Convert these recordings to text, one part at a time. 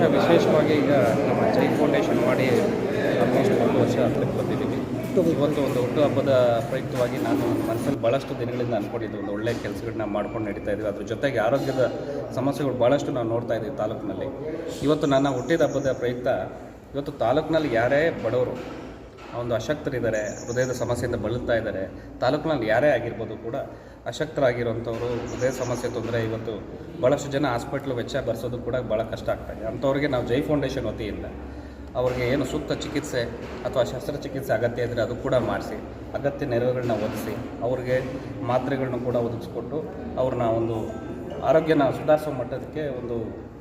ವರ್ಷ ವಿಶೇಷವಾಗಿ ಈಗ ನಮ್ಮ ಜೈ ಫೌಂಡೇಶನ್ ಮಾಡಿ ಆಲ್ಮೋಸ್ಟ್ ಒಂದು ವರ್ಷ ಬಂದಿದ್ದೀವಿ ಇವತ್ತು ಒಂದು ಹುಟ್ಟು ಹಬ್ಬದ ಪ್ರಯುಕ್ತವಾಗಿ ನಾನು ಮನಸ್ಸಲ್ಲಿ ಭಾಳಷ್ಟು ದಿನಗಳಿಂದ ಅಂದ್ಕೊಂಡಿದ್ದು ಒಂದು ಒಳ್ಳೆಯ ಕೆಲಸಗಳನ್ನ ಮಾಡ್ಕೊಂಡು ನಡೀತಾ ಇದ್ದೀವಿ. ಅದ್ರ ಜೊತೆಗೆ ಆರೋಗ್ಯದ ಸಮಸ್ಯೆಗಳು ಭಾಳಷ್ಟು ನಾವು ನೋಡ್ತಾ ಇದ್ದೀವಿ ತಾಲೂಕಿನಲ್ಲಿ. ಇವತ್ತು ನನ್ನ ಹುಟ್ಟಿದ ಹಬ್ಬದ ಪ್ರಯುಕ್ತ, ಇವತ್ತು ತಾಲೂಕಿನಲ್ಲಿ ಯಾರೇ ಬಡವರು ಒಂದು ಅಶಕ್ತರಿದ್ದಾರೆ, ಹೃದಯದ ಸಮಸ್ಯೆಯಿಂದ ಬಳಲ್ತಾ ಇದ್ದಾರೆ, ತಾಲೂಕಿನಲ್ಲಿ ಯಾರೇ ಆಗಿರ್ಬೋದು ಕೂಡ ಅಶಕ್ತರಾಗಿರುವಂಥವ್ರು ಹೃದಯ ಸಮಸ್ಯೆ ತೊಂದರೆ ಇವತ್ತು ಭಾಳಷ್ಟು ಜನ ಹಾಸ್ಪಿಟ್ಲ್ ವೆಚ್ಚ ಭರಿಸೋದು ಕೂಡ ಭಾಳ ಕಷ್ಟ ಆಗ್ತಾಯಿದೆ ಅಂಥವ್ರಿಗೆ ನಾವು ಜೈ ಫೌಂಡೇಶನ್ ವತಿಯಿಂದ ಅವ್ರಿಗೆ ಏನು ಸೂಕ್ತ ಚಿಕಿತ್ಸೆ ಅಥವಾ ಶಸ್ತ್ರಚಿಕಿತ್ಸೆ ಅಗತ್ಯ ಇದ್ದರೆ ಅದು ಕೂಡ ಮಾಡಿಸಿ, ಅಗತ್ಯ ನೆರವುಗಳನ್ನ ಒದಗಿಸಿ, ಅವ್ರಿಗೆ ಮಾತ್ರೆಗಳನ್ನ ಕೂಡ ಒದಗಿಸ್ಕೊಟ್ಟು ಅವ್ರನ್ನ ಒಂದು ಆರೋಗ್ಯನ ಸುಧಾರಿಸೋ ಮಟ್ಟದಕ್ಕೆ ಒಂದು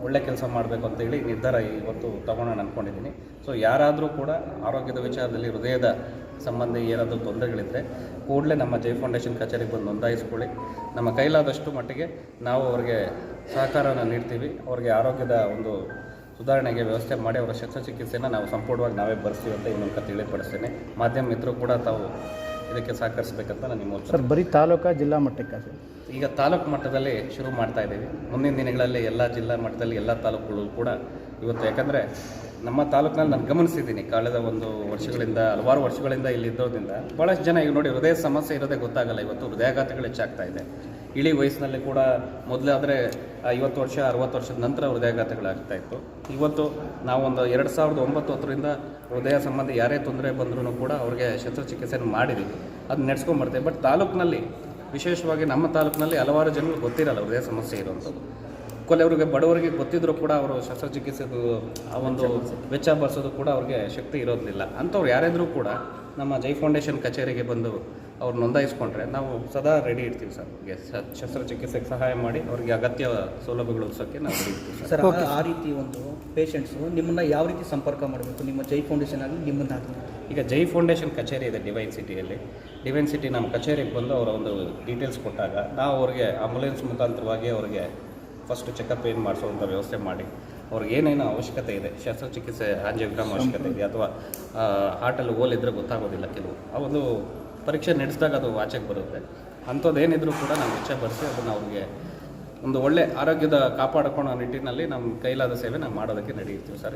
ಒಳ್ಳೆ ಕೆಲಸ ಮಾಡಬೇಕು ಅಂತೇಳಿ ನಿರ್ಧಾರ ಇವತ್ತು ತಗೊಳ್ಳೋಣ ಅಂದ್ಕೊಂಡಿದ್ದೀನಿ ಸೊ ಯಾರಾದರೂ ಕೂಡ ಆರೋಗ್ಯದ ವಿಚಾರದಲ್ಲಿ ಹೃದಯದ ಸಂಬಂಧ ಏನಾದರೂ ತೊಂದರೆಗಳಿದ್ದರೆ ಕೂಡಲೇ ನಮ್ಮ ಜೈ ಫೌಂಡೇಶನ್ ಕಚೇರಿಗೆ ಬಂದು ನೋಂದಾಯಿಸ್ಕೊಳ್ಳಿ. ನಮ್ಮ ಕೈಲಾದಷ್ಟು ಮಟ್ಟಿಗೆ ನಾವು ಅವರಿಗೆ ಸಹಕಾರನ ನೀಡ್ತೀವಿ. ಅವ್ರಿಗೆ ಆರೋಗ್ಯದ ಒಂದು ಸುಧಾರಣೆಗೆ ವ್ಯವಸ್ಥೆ ಮಾಡಿ ಅವರ ಶಸ್ತ್ರಚಿಕಿತ್ಸೆಯನ್ನು ನಾವು ಸಂಪೂರ್ಣವಾಗಿ ನಾವೇ ಬರ್ತೀವಿ ಅಂತ ಇನ್ನೊಂದು ತಿಳಿಪಡಿಸ್ತೇನೆ. ಮಾಧ್ಯಮ ಮಿತ್ರರು ಕೂಡ ತಾವು ಇದಕ್ಕೆ ಸಹಕರಿಸಬೇಕಂತ ನಾನು ನಿಮ್ಮ ಸರ್, ಬರೀ ತಾಲೂಕಾ, ಜಿಲ್ಲಾ ಮಟ್ಟಕ್ಕೆ ಸರ್? ಈಗ ತಾಲೂಕು ಮಟ್ಟದಲ್ಲಿ ಶುರು ಮಾಡ್ತಾ ಇದ್ದೀವಿ. ಮುಂದಿನ ದಿನಗಳಲ್ಲಿ ಎಲ್ಲ ಜಿಲ್ಲಾ ಮಟ್ಟದಲ್ಲಿ ಎಲ್ಲ ತಾಲೂಕುಗಳು ಕೂಡ ಇವತ್ತು ಯಾಕಂದರೆ ನಮ್ಮ ತಾಲೂಕಿನಲ್ಲಿ ನಾನು ಗಮನಿಸಿದ್ದೀನಿ. ಕಳೆದ ಒಂದು ವರ್ಷಗಳಿಂದ, ಹಲವಾರು ವರ್ಷಗಳಿಂದ ಇಲ್ಲಿ ಇದ್ದೋದ್ರಿಂದ ಭಾಳಷ್ಟು ಜನ ಈಗ ನೋಡಿ ಹೃದಯ ಸಮಸ್ಯೆ ಇರೋದೇ ಗೊತ್ತಾಗಲ್ಲ. ಇವತ್ತು ಹೃದಯಾಘಾತಗಳು ಹೆಚ್ಚಾಗ್ತಾ ಇದೆ. ಇಳಿ ವಯಸ್ಸಿನಲ್ಲಿ ಕೂಡ ಮೊದಲಾದರೆ ಐವತ್ತು ವರ್ಷ, ಅರವತ್ತು ವರ್ಷದ ನಂತರ ಹೃದಯಾಘಾತಗಳಾಗ್ತಾ ಇತ್ತು. ಇವತ್ತು ನಾವು ಒಂದು ಎರಡು ಸಾವಿರದ ಒಂಬತ್ತು ಹತ್ತರಿಂದ ಹೃದಯ ಸಂಬಂಧಿ ಯಾರೇ ತೊಂದರೆ ಬಂದರೂ ಕೂಡ ಅವ್ರಿಗೆ ಶಸ್ತ್ರಚಿಕಿತ್ಸೆಯನ್ನು ಮಾಡಿದ್ದೀವಿ. ಅದು ನಡೆಸ್ಕೊಂಬರ್ತೇವೆ ಬಟ್ ತಾಲೂಕಿನಲ್ಲಿ ವಿಶೇಷವಾಗಿ ನಮ್ಮ ತಾಲೂಕಿನಲ್ಲಿ ಹಲವಾರು ಜನರು ಗೊತ್ತಿರಲ್ಲ ಹೃದಯ ಸಮಸ್ಯೆ ಇರುವಂಥದ್ದು. ಕೆಲವರಿಗೆ ಬಡವರಿಗೆ ಗೊತ್ತಿದ್ರೂ ಕೂಡ ಅವರು ಶಸ್ತ್ರಚಿಕಿತ್ಸೆದು ಆ ಒಂದು ವೆಚ್ಚ ಭರಿಸೋದು ಕೂಡ ಅವ್ರಿಗೆ ಶಕ್ತಿ ಇರೋದಿಲ್ಲ. ಅಂಥವ್ರು ಯಾರಾದರೂ ಕೂಡ ನಮ್ಮ ಜೈ ಫೌಂಡೇಶನ್ ಕಚೇರಿಗೆ ಬಂದು ಅವ್ರು ನೋಂದಾಯಿಸ್ಕೊಂಡ್ರೆ ನಾವು ಸದಾ ರೆಡಿ ಇರ್ತೀವಿ ಸರ್ ಅವ್ರಿಗೆ. ಶ- ಶಸ್ತ್ರಚಿಕಿತ್ಸೆಗೆ ಸಹಾಯ ಮಾಡಿ ಅವ್ರಿಗೆ ಅಗತ್ಯ ಸೌಲಭ್ಯಗಳು ಒದಗಿಸೋಕ್ಕೆ ನಾವು ರೆಡಿ ಇರ್ತೀವಿ ಸರ್. ಸರ್ ಆ- ಆ ರೀತಿ ಒಂದು ಪೇಷಂಟ್ಸು ನಿಮ್ಮನ್ನ ಯಾವ ರೀತಿ ಸಂಪರ್ಕ ಮಾಡಬೇಕು? ನಿಮ್ಮ ಜೈ ಫೌಂಡೇಶನ್ ಆಗಲಿ ನಿಮ್ಮನ್ನ ಈಗ ಜೈ ಫೌಂಡೇಶನ್ ಕಚೇರಿ ಇದೆ ಡಿವೈನ್ ಸಿಟಿಯಲ್ಲಿ ಡಿವೈನ್ ಸಿಟಿ ನಮ್ಮ ಕಚೇರಿಗೆ ಬಂದು ಅವರ ಒಂದು ಡೀಟೇಲ್ಸ್ ಕೊಟ್ಟಾಗ ನಾವು ಅವ್ರಿಗೆ ಆಂಬುಲೆನ್ಸ್ ಮುಖಾಂತರವಾಗಿ ಅವ್ರಿಗೆ ಫಸ್ಟ್ ಚೆಕಪ್ ಏನು ಮಾಡಿಸೋವಂಥ ವ್ಯವಸ್ಥೆ ಮಾಡಿ. ಅವ್ರಿಗೆ ಏನೇನು ಅವಶ್ಯಕತೆ ಇದೆ? ಶಸ್ತ್ರಚಿಕಿತ್ಸೆ ಆಂಜಿಯೋಗ್ರಾಮ್ ಅವಶ್ಯಕತೆ ಇದೆ ಅಥವಾ ಹಾರ್ಟಲ್ಲಿ ಹೋಲಿದ್ರೆ ಗೊತ್ತಾಗೋದಿಲ್ಲ ಕೆಲವು. ಆ ಒಂದು ಪರೀಕ್ಷೆ ನಡೆಸಿದಾಗ ಅದು ಆಚೆಗೆ ಬರುತ್ತೆ. ಅಂಥದ್ದೇನಿದ್ರೂ ಕೂಡ ನಾವು ವೆಚ್ಚ ಭರಿಸಿ ಅದನ್ನು ಅವ್ರಿಗೆ ಒಂದು ಒಳ್ಳೆ ಆರೋಗ್ಯದ ಕಾಪಾಡಿಕೊಳ್ಳೋ ನಿಟ್ಟಿನಲ್ಲಿ ನಮ್ಮ ಕೈಲಾದ ಸೇವೆ ನಾವು ಮಾಡೋದಕ್ಕೆ ನಡೆಯುತ್ತೀವಿ ಸರ್.